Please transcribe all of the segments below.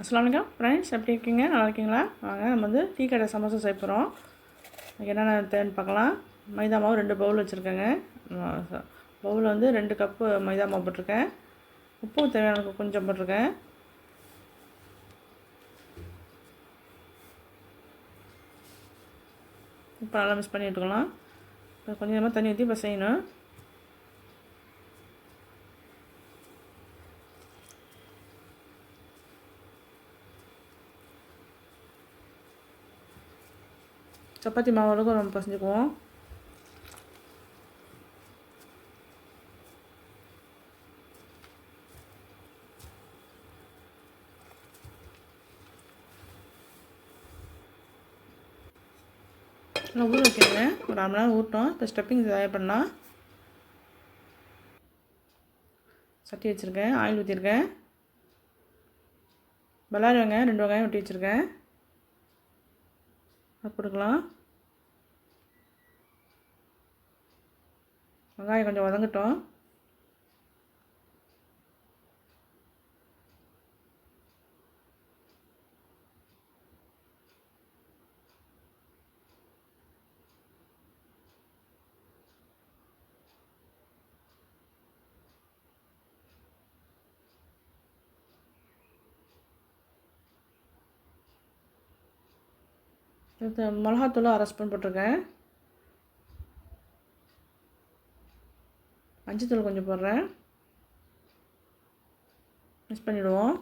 அஸ்ஸலாமு அலைக்கும் ஃப்ரெண்ட்ஸ் எப்படி இருக்கீங்க? நல்லா இருக்கீங்களா? வாங்க நம்ம வந்து டீ கடை சமோசா செய்ய போகிறோம் என்னென்ன தேவைன்னு பார்க்கலாம். மைதா மாவு ரெண்டு பவுல் வச்சுருக்கேங்க. பவுல் வந்து ரெண்டு கப்பு மைதா மாவு போட்டிருக்கேன். உப்பும் தேவையான கொஞ்சம் போட்டிருக்கேன். இப்போ நல்லா மிக்ஸ் பண்ணி விட்டுக்கலாம் இப்போ கொஞ்சமாக தண்ணி ஊற்றி இப்போ செய்யணும். சப்பாத்தி மாவு அளவுக்கு நம்ம பசஞ்சுக்குவோம். நான் ஊற வைக்கிறேங்க. ஒரு அரை மணி நேரம் ஊட்டோம் இப்போ ஸ்டெப்பிங் தயார் பண்ணலாம். சட்டி வச்சுருக்கேன். ஆயில் ஊற்றிருக்கேன் பல்லாரி வெங்காயம் ரெண்டு வெங்காயம் வெட்டி வச்சுருக்கேன். அது கொடுக்கலாம் வெங்காயம் கொஞ்சம் வதங்கட்டும். இது மிளகாத்தூள் அரை ஸ்பூன் போட்டிருக்கேன். மஞ்சத்தூள் கொஞ்சம் போடுறேன். மிக்ஸ் பண்ணிவிடுவோம்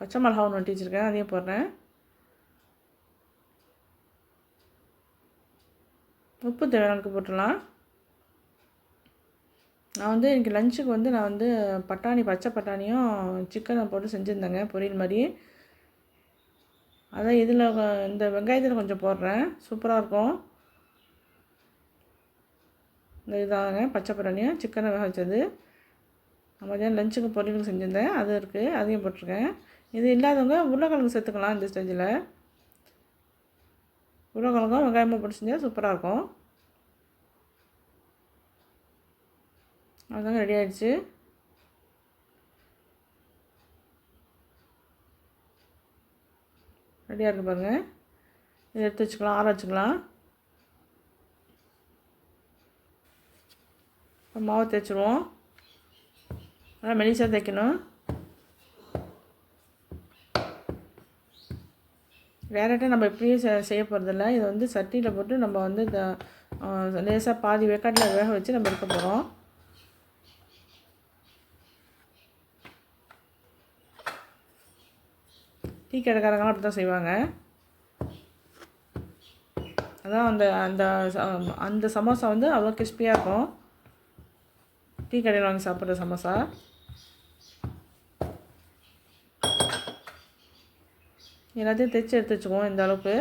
பச்சை மிளகா ஒன்று ஒட்டி வச்சுருக்கேன் அதையும் போடுறேன். உப்பு தேவையானக்கு போட்டுடலாம். நான் வந்து இன்றைக்கி லஞ்சுக்கு வந்து நான் வந்து பட்டாணி பச்சை பட்டாணியும் சிக்கனை போட்டு செஞ்சுருந்தேங்க பொரியல் மாதிரி. அதான் இதில் இந்த வெங்காயத்தில் கொஞ்சம் போடுறேன். சூப்பராக இருக்கும். இந்த இதாங்க பச்சை பட்டாணியும் சிக்கனை வேக வச்சது. நான் மதியானம் லஞ்சுக்கு பொரியல் செஞ்சுருந்தேன். அது இருக்குது அதையும் போட்டிருக்கேன். இது இல்லாதவங்க உருளைக்கிழங்கு சேர்த்துக்கலாம் இந்த ஸ்டேஜில். உருளைக்கிழங்கும் வெங்காயமும் போட்டு செஞ்சால் சூப்பராக இருக்கும். அதுதாங்க ரெடி ஆகிடுச்சு ரெடியாக இருக்குது பாருங்கள் இதை எடுத்து வச்சுக்கலாம். ஆற வச்சுக்கலாம். மாவை தேய்ச்சிருவோம். நல்லா மெலிசாக தேய்க்கணும். டேரெக்டாக நம்ம எப்படியும் செய்ய போகிறதில்ல இதை வந்து சட்டியில் போட்டு நம்ம வந்து இந்த லேசாக பாதி வேக்காட்டில் வேக வச்சு நம்ம எடுக்க போகிறோம் டீ கடைக்காரங்களாம் அப்படி தான் செய்வாங்க. அதான் அந்த அந்த அந்த சமோசா வந்து அவ்வளோ கிறிஸ்பியாக இருக்கும். டீ கடையில் வாங்கி சாப்பிட்ற சமோசா. எல்லாத்தையும் தைச்சி எடுத்து வச்சுக்குவோம் இந்த அளவுக்கு.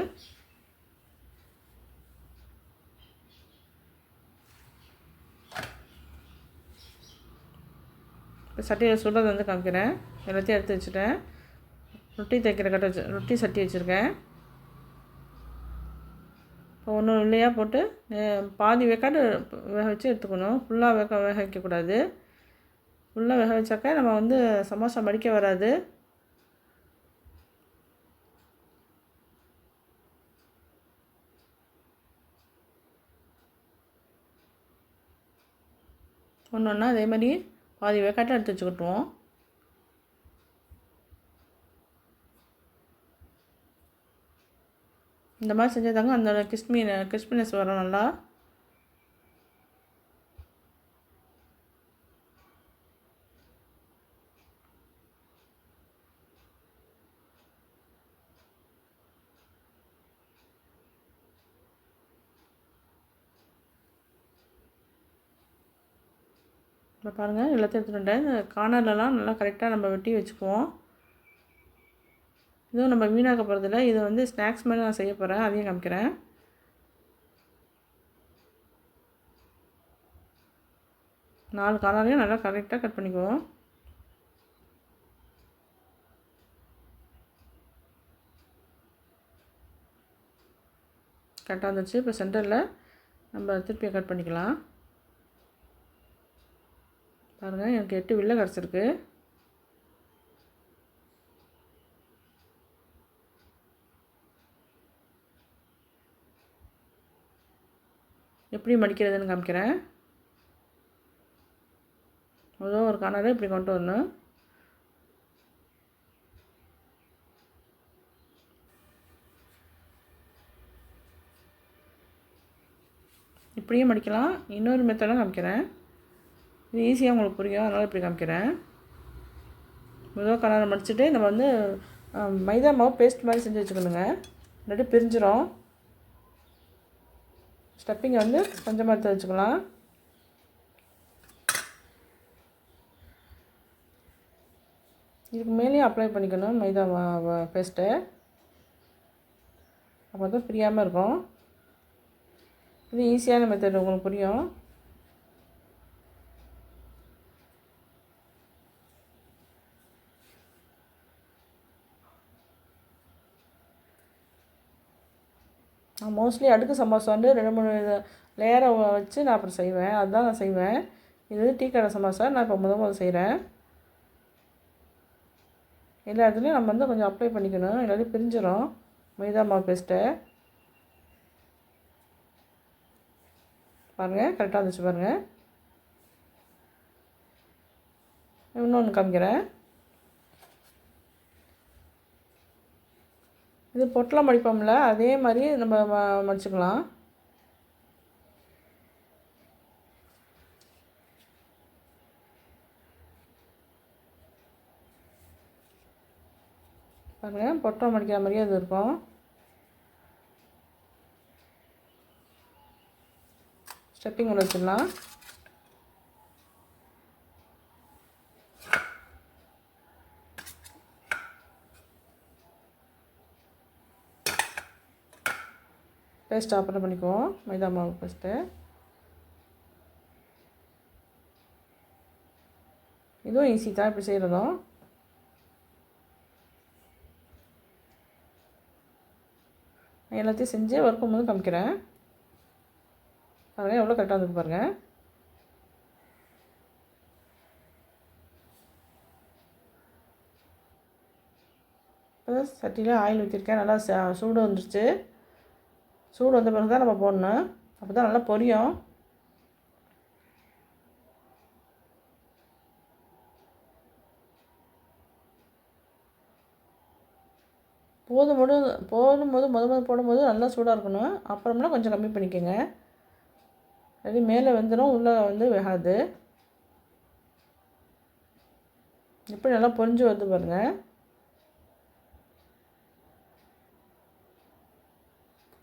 இப்போ சட்டியில் சுடுறது வந்து காமிக்கிறேன். எல்லாத்தையும் எடுத்து வச்சுட்டேன். ரொட்டி தைக்கிற கட்டை வச்சு ரொட்டி சட்டி வச்சுருக்கேன். இப்போ ஒன்று இல்லையா போட்டு பாதி வேக்காடு வேக வச்சு எடுத்துக்கணும். ஃபுல்லாக வேக வேக வைக்கக்கூடாது. ஃபுல்லாக வேக வச்சாக்கா நம்ம வந்து சமோசா மடிக்க வராது. ஒன்று ஒன்றா அதே மாதிரி பாதி வேக்காட்டை எடுத்து வச்சுக்கிட்டுவோம் இந்த மாதிரி செஞ்சால் தாங்க அந்த கிறிஸ்மி கிறிஸ்பினஸ் வரும் நல்லா. இப்போ பாருங்கள் எல்லாத்தையும் எடுத்துகிட்டு இந்த கார்னர்லலாம் நல்லா கரெக்டாக நம்ம வெட்டி வச்சுக்குவோம். இதுவும் நம்ம வீணாக்க போகிறதில்ல இது வந்து ஸ்நாக்ஸ் மாதிரி நான் செய்ய போகிறேன் அதையும் காமிக்கிறேன். நாலு காலாலையும் நல்லா கரெக்டாக கட் பண்ணிக்குவோம். கரெக்டாக வந்துடுச்சு இப்போ சென்டரில் நம்ம திருப்பி கட் பண்ணிக்கலாம். பாருங்கள் எனக்கு எட்டு வில்ல கிடச்சிருக்கு எப்படி மடிக்கிறதுன்னு காமிக்கிறேன். ஏதோ ஒரு கனரை இப்படி கொண்டு வரணும். இப்படியும் மடிக்கலாம். இன்னொரு மெத்தடும் காமிக்கிறேன். இது ஈஸியாக உங்களுக்கு புரியும். அதனால் இப்படி காமிக்கிறேன். முதல் கலரை மடிச்சுட்டு நம்ம வந்து மைதா மாவு பேஸ்ட் மாதிரி செஞ்சு வச்சுக்கணுங்க. இல்லாட்டி பிரிஞ்சிடும் ஸ்டப்பிங்கை வந்து கொஞ்சமாக எடுத்து வச்சுக்கலாம் இதுக்கு மேலேயும் அப்ளை பண்ணிக்கணும். மைதா பேஸ்ட்டை பேஸ்ட்டு அப்போ தான் பிரியாமல் இருக்கும். இது ஈஸியான மெத்தட் உங்களுக்கு புரியும். மோஸ்ட்லி அடுக்கு சமோசா வந்து ரெண்டு மூணு லேயரை வச்சு நான் அப்புறம் செய்வேன். அதுதான் நான் செய்வேன். இது டீ கடை சமோசா நான் இப்போ முதல் முதல் செய்கிறேன் எல்லா இடத்துலையும் நம்ம வந்து கொஞ்சம் அப்ளை பண்ணிக்கணும். எல்லாத்தையும் பிரிஞ்சிடும் மைதா மாவு பேஸ்ட்டை பாருங்கள் கரெக்டாக இருந்துச்சு பாருங்கள் இன்னொன்று காமிக்கிறேன். இது பொட்டலம் மடிப்போம்ல அதே மாதிரி நம்ம ம- மடிச்சுக்கலாம். பாருங்கள் பொட்டலம் மடிக்கிற மாதிரியே அது இருக்கும். ஸ்டெப்பிங் ஒன்று வச்சிடலாம். பேஸ்ட் அப்புறம் பண்ணிக்குவோம். மைதா மாவு ஃபஸ்ட்டு இதுவும் ஈஸி தான் இப்படி செய்கிறதும் நான் எல்லாத்தையும் செஞ்சு வறுக்கும் போது காமிக்கிறேன் பாருங்கள் எவ்வளோ கரெக்டாக வந்துருக்கு பாருங்கள் இப்போ சட்டியில் ஆயில் ஊற்றிருக்கேன் நல்லா ச- சூடு வந்துருச்சு. சூடு வந்த பிறகு தான் நம்ம போடணும். அப்போ தான் நல்லா பொரியும். போதும் போது போடும்போது முத முத போடும்போது நல்லா சூடாக இருக்கணும். அப்புறம்னா கொஞ்சம் கம்மி பண்ணிக்கோங்க. அது மேலே வெந்துடும் உள்ளே வந்து வேகாது. எப்படி நல்லா பொரிஞ்சு வருது பாருங்கள்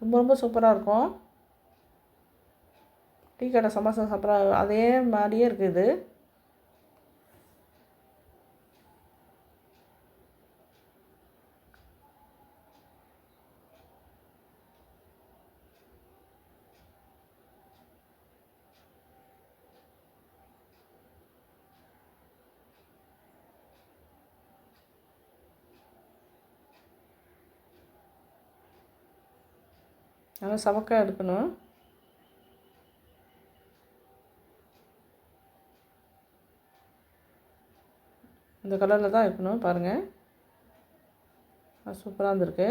ரொம்ப ரொம்ப சூப்பராக இருக்கும். டீ கடை சமோசா சாப்பிட்ற அதே மாதிரியே இருக்குது. நல்லா சவக்காய் எடுக்கணும். இந்த கலரில் தான் இருக்கணும் பாருங்கள் சூப்பராக இருந்திருக்கு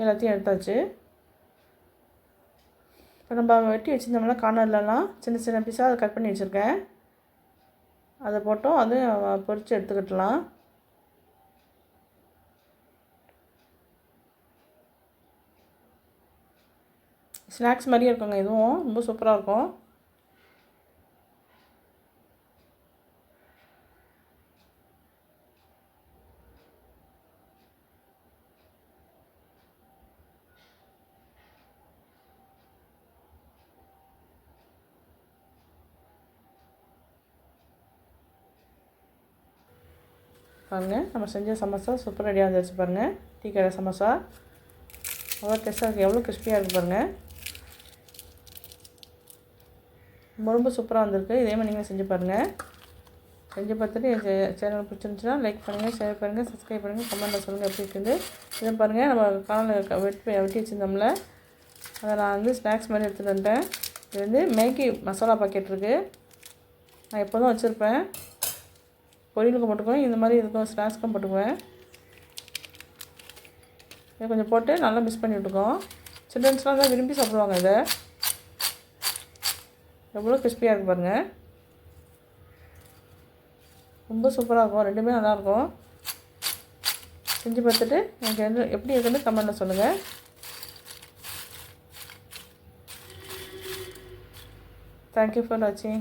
எல்லாத்தையும் எடுத்தாச்சு. இப்போ நம்ம வெட்டி வச்சுருந்தோம்னா கார்னர்லலாம் சின்ன சின்ன பீஸாக அதை கட் பண்ணி வச்சுருக்கேன். அதை போட்டோம் அது பொரித்து எடுத்துக்கிட்டலாம். ஸ்நாக்ஸ் மாதிரியே இருக்குங்க இதுவும் ரொம்ப சூப்பராக இருக்கும். பாருங்கள் நம்ம செஞ்ச சமோசா சூப்பர் ரெடியாக வந்துருச்சு பாருங்கள் டீ கடை சமோசா. அவ்வளோ டேஸ்ட்டாக இருக்குது எவ்வளோ கிறிஸ்பியாக இருக்குது பாருங்கள் ரொம்ப ரொம்ப சூப்பராக வந்திருக்கு. இதே மாதிரி நீங்களும் செஞ்சு பாருங்கள் செஞ்சு பார்த்துட்டு என் சேனல் பிடிச்சிருந்துச்சுன்னா லைக் பண்ணுங்கள் ஷேர் பண்ணுங்கள் சப்ஸ்கிரைப் பண்ணுங்கள் கமெண்ட்டில் சொல்லுங்கள் எப்படி இருக்குது இதை பாருங்கள் நம்ம காலில் வெட்டி வெட்டி வச்சுருந்தோம்ல. அதை நான் வந்து ஸ்நாக்ஸ் மாதிரி எடுத்துகிட்டு வந்துட்டேன். இது வந்து மேகி மசாலா பாக்கெட் இருக்குது நான் எப்போதும் வச்சுருப்பேன். பொரியலுக்கு போட்டுக்குவேன். இந்த மாதிரி இதுக்கும் ஸ்நாக்ஸ்க்கும் போட்டுக்குவேன். இதை கொஞ்சம் போட்டு நல்லா மிக்ஸ் பண்ணி விட்டுக்கோம் சில்ட்ரன்ஸ்லாம் தான் விரும்பி சாப்பிடுவாங்க இதை. எவ்வளோ கிறிஸ்பியாக இருக்குது பாருங்கள் ரொம்ப சூப்பராக இருக்கும். ரெண்டுமே நல்லாயிருக்கும் செஞ்சு பார்த்துட்டு எனக்கு என்ன எப்படி இருக்குன்னு கமெண்ட்டில் சொல்லுங்கள் தேங்க்யூ ஃபார் வாட்சிங்